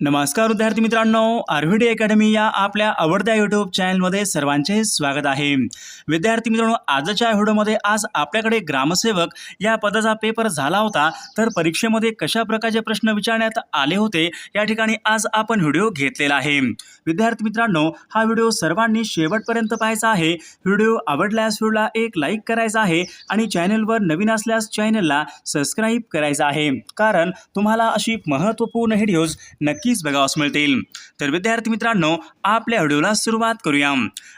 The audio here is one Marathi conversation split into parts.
नमस्कार विद्यार्थी मित्रांनो आरव्हीडी अकॅडमी या आपल्या आवडत्या यूट्यूब चॅनलमध्ये सर्वांचे स्वागत आहे. विद्यार्थी मित्रांनो आजच्या व्हिडिओमध्ये आज आपल्याकडे ग्रामसेवक या पदाचा पेपर झाला होता तर परीक्षेमध्ये कशा प्रकारचे प्रश्न विचारण्यात आले होते या ठिकाणी आज आपण व्हिडिओ घेतलेला आहे. विद्यार्थी मित्रांनो हा व्हिडिओ सर्वांनी शेवटपर्यंत पाहायचा आहे. व्हिडिओ आवडल्यास व्हिडिओला एक लाईक करायचा आहे आणि चॅनलवर नवीन असल्यास चॅनलला सबस्क्राईब करायचं आहे. कारण तुम्हाला अशी महत्त्वपूर्ण व्हिडिओज नक्की नक्कीच बघावास मिळतील. तर विद्यार्थी मित्रांनो आपल्या व्हिडिओला सुरुवात करूया.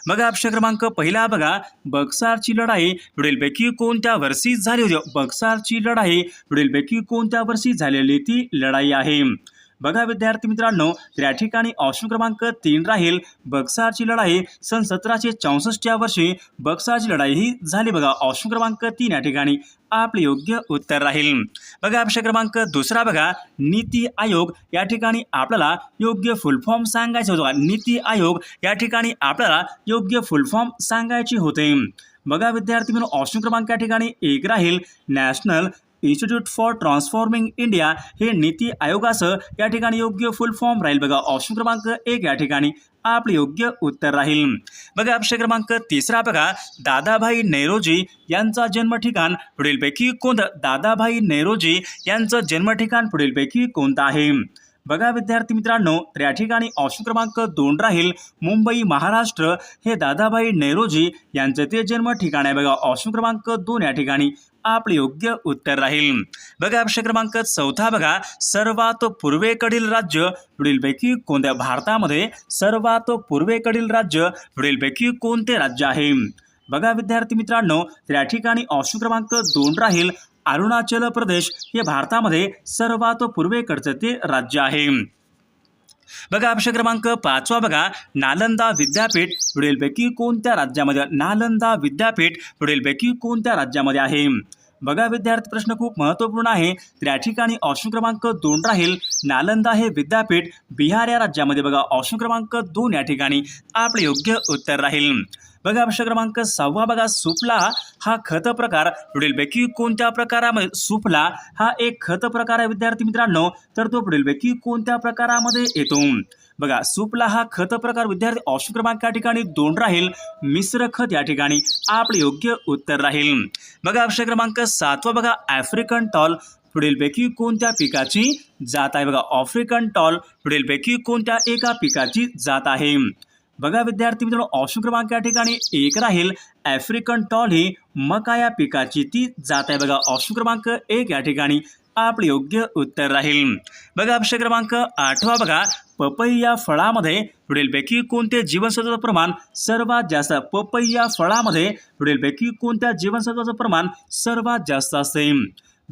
बघा अक्षर क्रमांक पहिला बघा. बक्सारची लढाई पुढीलपैकी कोणत्या वर्षी झाली होती? बक्सारची लढाई पुढीलपैकी कोणत्या वर्षी झालेली ती लढाई आहे? बघा विद्यार्थी मित्रांनो तर या ठिकाणी ऑप्शन क्रमांक तीन राहील. बक्सारची लढाई सन सतराशे चौसष्ट या वर्षी बक्सारची लढाई ही झाली बघा. ऑप्शन क्रमांक तीन या ठिकाणी आपले योग्य उत्तर राहील. बघा ऑप्शन क्रमांक दुसरा बघा. नीती आयोग या ठिकाणी आपल्याला योग्य फुल फॉर्म सांगायचे होते. नीती आयोग या ठिकाणी आपल्याला योग्य फुल फॉर्म सांगायचे होते. बघा विद्यार्थी म्हणून ऑप्शन क्रमांक या ठिकाणी एक राहील. National institute for transforming India हे नीती आयोगाचं या ठिकाणी योग्य फुल फॉर्म राहील. बघा ऑप्शन क्रमांक एक या ठिकाणी आपले योग्य उत्तर राहील. बघा ऑप्शन क्रमांक तिसरा बघा दादाभाई नेरोजी यांचा जन्म ठिकाण पुढीलपैकी कोणतं? दादाभाई नेरोजी यांचं जन्म ठिकाण पुढीलपैकी कोणतं आहे? बघा विद्यार्थी मित्रांनो तर या ठिकाणी ऑप्शन क्रमांक दोन राहील मुंबई महाराष्ट्र. हे दादाभाई नेरोजी यांचं ते जन्म ठिकाण आहे. बघा ऑप्शन क्रमांक दोन या ठिकाणी आपले योग्य उत्तर राहील. बघा ऑप्शन क्रमांक चौथा बघा सर्वात पूर्वेकडील राज्य पुढीलपैकी कोणत्या भारतामध्ये सर्वात पूर्वेकडील राज्य पुढीलपैकी कोणते राज्य आहे? बघा विद्यार्थी मित्रांनो त्या या ठिकाणी ऑप्शन क्रमांक दोन राहील अरुणाचल प्रदेश हे भारतामध्ये सर्वात पूर्वेकडचं ते राज्य आहे. बघा ऑप्शन क्रमांक पाचवा बघा. नालंदा विद्यापीठ पुढीलपैकी कोणत्या राज्यामध्ये नालंदा विद्यापीठ पुढीलपैकी कोणत्या राज्यामध्ये आहे? बघा विद्यार्थी प्रश्न खूप महत्त्वपूर्ण आहे. तर या ठिकाणी ऑप्शन क्रमांक दोन राहील. नालंदा हे विद्यापीठ बिहार या राज्यामध्ये बघा. ऑप्शन क्रमांक दोन या ठिकाणी आपले योग्य उत्तर राहील. बघा प्रश्न क्रमांक सहावा बघा सुफला हा खत प्रकार पुढीलपैकी कोणत्या प्रकारामध्ये सुफला हा एक खत प्रकार आहे विद्यार्थी मित्रांनो तर तो पुढीलपैकी कोणत्या प्रकारामध्ये येतो? बघा सुपला हा खत प्रकार विद्यार्थी ऑप्शन क्रमांक या ठिकाणी दोन राहील मिश्र खत या ठिकाणी आपले योग्य उत्तर राहील. बघा ऑप्शन क्रमांक सातवा बघा आफ्रिकन टॉल पुढीलपैकी कोणत्या पिकाची जात आहे? बघा आफ्रिकन टॉल पुढीलपैकी कोणत्या एका पिकाची जात आहे? बघा विद्यार्थी मित्रांनो ऑप्शन क्रमांक या ठिकाणी एक राहील. आफ्रिकन टॉल ही मका या पिकाची ती जात आहे बघा. ऑप्शन क्रमांक एक या ठिकाणी आपले योग्य उत्तर राहील. बघा ऑप्शन क्रमांक आठवा बघा. पपई या फळामध्ये पुढीलपैकी कोणते जीवनसत्वाचं प्रमाण सर्वात जास्त पपई या फळामध्ये पुढीलपैकी कोणत्या जीवनसत्वाचं प्रमाण सर्वात जास्त असते?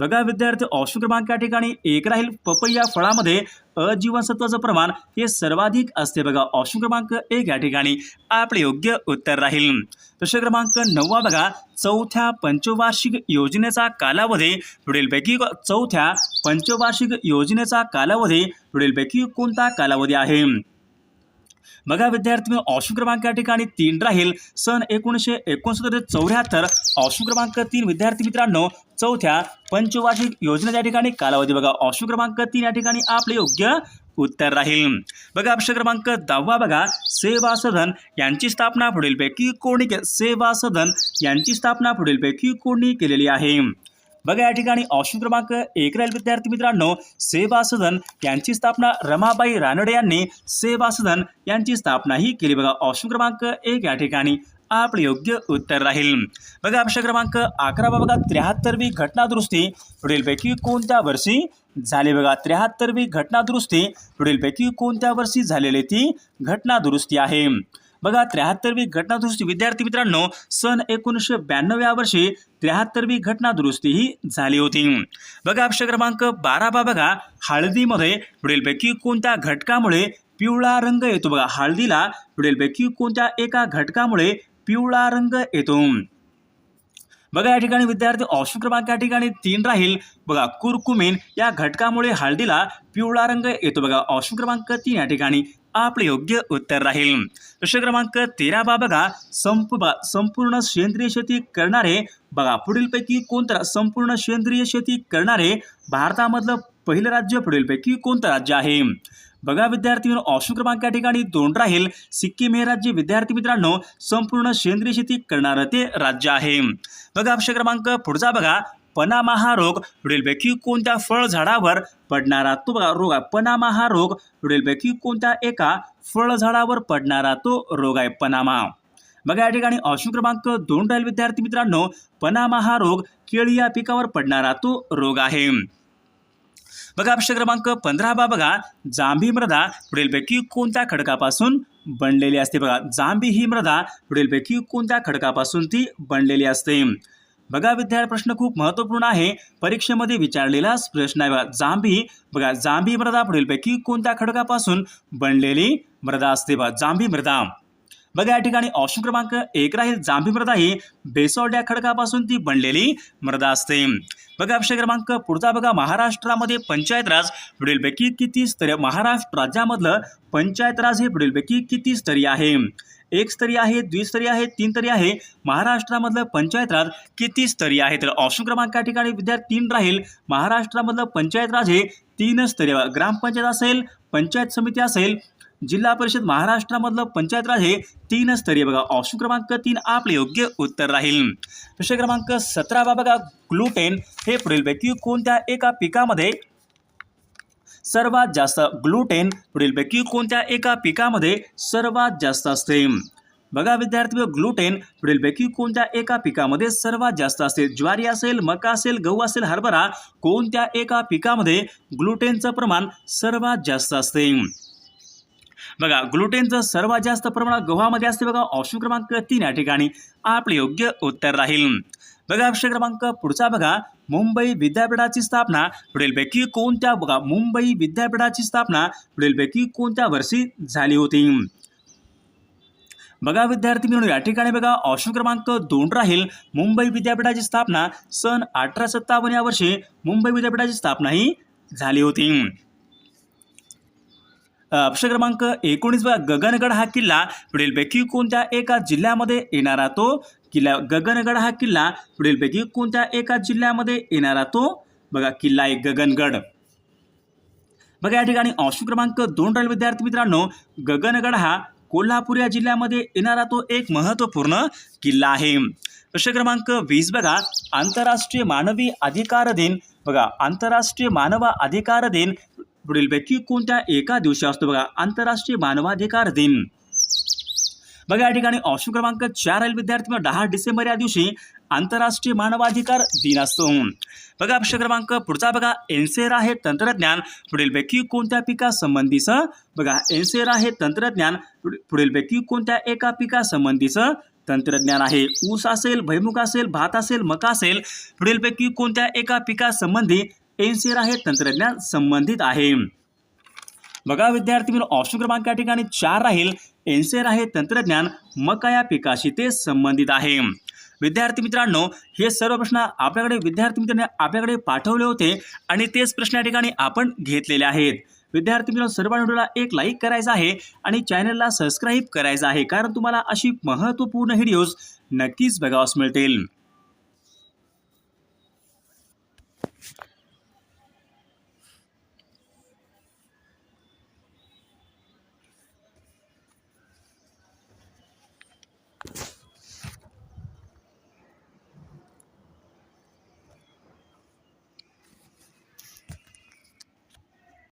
बघा विद्यार्थी ऑप्शन क्रमांक या ठिकाणी एक राहील. पपई या फळामध्ये अजीवनसत्वाचं प्रमाण हे सर्वाधिक असते बघा. ऑप्शन क्रमांक एक या ठिकाणी. आपले योग्य उत्तर राहील. प्रश्न क्रमांक नववा बघा. चौथ्या पंचवार्षिक योजनेचा कालावधी पुढीलपैकी चौथ्या पंचवार्षिक योजनेचा कालावधी पुढीलपैकी कोणता कालावधी आहे? बघा विद्यार्थी ऑप्शन क्रमांक या ठिकाणी तीन राहील. सन एकोणीसशे एकोणसत्तर ते चौऱ्याहत्तर ऑप्शन क्रमांक तीन. विद्यार्थी मित्रांनो चौथ्या पंचवार्षिक योजना या ठिकाणी कालावधी बघा. ऑप्शन क्रमांक तीन या ठिकाणी आपले योग्य उत्तर राहील. बघा ऑप्शन क्रमांक दहावा बघा. सेवा सदन यांची स्थापना पुढीलपैकी कोणी के सेवा सदन यांची स्थापना पुढीलपैकी कोणी केलेली आहे? बघा या ठिकाणी ऑप्शन क्रमांक एक राहील विद्यार्थी मित्रांनो सेवा सदन यांची स्थापना रमाबाई रानडे यांनी सेवा सदन यांची स्थापना ही केली. बघा ऑप्शन क्रमांक एक या ठिकाणी आपले योग्य उत्तर राहील. बघा ऑप्शन क्रमांक अकरा बघा त्र्याहत्तरवी घटनादुरुस्ती पुढीलपैकी कोणत्या वर्षी झाली? बघा त्र्याहत्तरवी घटनादुरुस्ती पुढीलपैकी कोणत्या वर्षी झालेली ती घटनादुरुस्ती आहे? बघा त्र्याहत्तरवी घटनादुरुस्ती. विद्यार्थी मित्रांनो सन एकोणीसशे ब्याण्णव या वर्षी त्र्याहत्तरवी घटनादुरुस्ती ही झाली होती. बघा ऑप्शन क्रमांक बारावा बघा. हळदीमध्ये पुढीलपैकी कोणत्या घटकामुळे पिवळा रंग येतो? बघा हळदीला पुढीलपैकी कोणत्या एका घटकामुळे पिवळा रंग येतो? बघा या ठिकाणी विद्यार्थी ऑप्शन क्रमांक या ठिकाणी तीन राहील. बघा कुरकुमेन या घटकामुळे हळदीला पिवळा रंग येतो बघा. ऑप्शन क्रमांक तीन या ठिकाणी आपले योग्य उत्तर राहील. प्रश्न क्रमांक तेरा बा बघा संप संपूर्ण सेंद्रिय शेती करणारे बघा पुढीलपैकी कोणतं संपूर्ण सेंद्रिय शेती करणारे भारतामधलं पहिलं राज्य पुढीलपैकी कोणतं राज्य आहे? बघा विद्यार्थी मित्रांनो ऑप्शन क्रमांक या ठिकाणी दोन राहील. सिक्कीम हे राज्य विद्यार्थी मित्रांनो संपूर्ण सेंद्रिय शेती करणारं ते राज्य आहे. बघा ऑप्शन क्रमांक पुढचा बघा. पनामा हा रोग पुढीलपैकी कोणत्या फळ झाडावर पडणारा तो बघा रोग आहे. पनामा हा रोग पुढीलपैकी कोणत्या एका फळ झाडावर पडणारा तो रोग आहे पनामा. बघा या ठिकाणी ऑप्शन क्रमांक दोन राहील विद्यार्थी मित्रांनो. पनामा हा रोग केळी या पिकावर पडणारा तो रोग आहे. बघा प्रश्न क्रमांक पंधरा बा बघा जांभी मृदा पुढीलपैकी कोणत्या खडकापासून बनलेली असते? बघा जांभी ही मृदा पुढीलपैकी कोणत्या खडकापासून ती बनलेली असते? बघा विद्यार्थी प्रश्न खूप महत्त्वपूर्ण आहे. परीक्षेमध्ये विचारलेला प्रश्न आहे बघा जांभी बघा जांभी मृदा पुढीलपैकी कोणत्या खडकापासून बनलेली मृदा असते? बघा जांभी मृदा. बघा या ठिकाणी ऑप्शन क्रमांक एक राहील. जांभी मृदा ही बेसॉल्ट या खडकापासून ती बनलेली मृदा असते. बघा ऑप्शन क्रमांक पुढचा बघा. महाराष्ट्रामध्ये पंचायत राज पुढीलपैकी किती स्तरीय महाराष्ट्र राज्यामधलं पंचायत राज हे पुढीलपैकी किती स्तरीय आहे? एक स्तरीय आहे द्विस्तरीय आहे तीन स्तरीय आहे. महाराष्ट्रामधलं पंचायत राज किती स्तरीय आहे? तर ऑप्शन क्रमांक या ठिकाणी विद्यार्थी तीन राहील. महाराष्ट्रामधलं पंचायत राज हे तीन स्तरीय ग्रामपंचायत असेल पंचायत समिती असेल जिल्हा परिषद महाराष्ट्रामधलं पंचायत राज हे तीन स्तरीय बघा. ऑप्शन क्रमांक तीन आपले योग्य उत्तर राहील. प्रश्न क्रमांक सतरावा बघा ग्लुटेन हे पुढीलपैकी कोणत्या एका पिकामध्ये सर्वात जास्त ग्लुटेन पुढीलपैकी कोणत्या एका पिकामध्ये सर्वात जास्त असते? बघा विद्यार्थी ग्लुटेन पुढीलपैकी कोणत्या एका पिकामध्ये सर्वात जास्त असते? ज्वारी असेल मका असेल गहू असेल हरभरा कोणत्या एका पिकामध्ये ग्लुटेनचं प्रमाण सर्वात जास्त असते? बघा ग्लुटेनचं सर्वात जास्त प्रमाणात गव्हामध्ये असते बघा ऑप्शन क्रमांक तीन या ठिकाणी. आपले योग्य उत्तर राहील. बघा ऑप्शन क्रमांक पुढचा बघा. मुंबई विद्यापीठाची स्थापना पुढीलपैकी कोणत्या बघा मुंबई विद्यापीठाची स्थापना पुढीलपैकी कोणत्या वर्षी झाली होती? बघा विद्यार्थी मिळून या ठिकाणी बघा ऑप्शन क्रमांक दोन राहील. मुंबई विद्यापीठाची स्थापना सन अठरा सत्तावन्न या वर्षी मुंबई विद्यापीठाची स्थापना ही झाली होती. प्रश्न क्रमांक एकोणीस बघा. गगनगड हा किल्ला पुढीलपैकी कोणत्या एका जिल्ह्यामध्ये येणारा तो? किल्ला गगनगड हा किल्ला पुढीलपैकी कोणत्या एका जिल्ह्यामध्ये येणारा तो? बघा किल्ला आहे गगनगड. बघा या ठिकाणी ऑप्शन क्रमांक दोन राहील विद्यार्थी मित्रांनो. गगनगड हा कोल्हापूर या जिल्ह्यामध्ये येणारा तो एक महत्त्वपूर्ण किल्ला आहे. प्रश्न क्रमांक वीस बघा. आंतरराष्ट्रीय मानवी अधिकार दिन. बघा आंतरराष्ट्रीय मानव अधिकार दिन पुढीलपैकी कोणत्या एका दिवशी असतो बघा आंतरराष्ट्रीय मानवाधिकार दिन. बघा या ठिकाणी ऑप्शन क्रमांक चार राहील विद्यार्थी दहा डिसेंबर या दिवशी आंतरराष्ट्रीय मानवाधिकार दिन असतो. बघा प्रश्न क्रमांक पुढचा बघा एनसेरा हे तंत्रज्ञान पुढीलपैकी कोणत्या पिकासंबंधीचं? बघा एनसेरा हे तंत्रज्ञान पुढ- पुढीलपैकी कोणत्या एका पिकासंबंधीचं? तंत्रज्ञान आहे. ऊस असेल भैमुख असेल भात असेल मका असेल पुढीलपैकी कोणत्या एका पिकासंबंधी? एनसेरा हे तंत्रज्ञान संबंधित आहे. बघा विद्यार्थी मित्र ऑप्शन क्रमांक या ठिकाणी चार राहील. एनसेर आहे तंत्रज्ञान मका या पिकाशी ते संबंधित आहे. विद्यार्थी मित्रांनो हे सर्व प्रश्न आपल्याकडे विद्यार्थी मित्रांनी आपल्याकडे पाठवले होते आणि तेच प्रश्न या ठिकाणी आपण घेतलेले आहेत. विद्यार्थी मित्रांनो सर्व व्हिडिओला एक लाईक करायचा आहे आणि चॅनलला सबस्क्राईब करायचं आहे कारण तुम्हाला अशी महत्त्वपूर्ण व्हिडिओज नक्कीच बघावास मिळतील.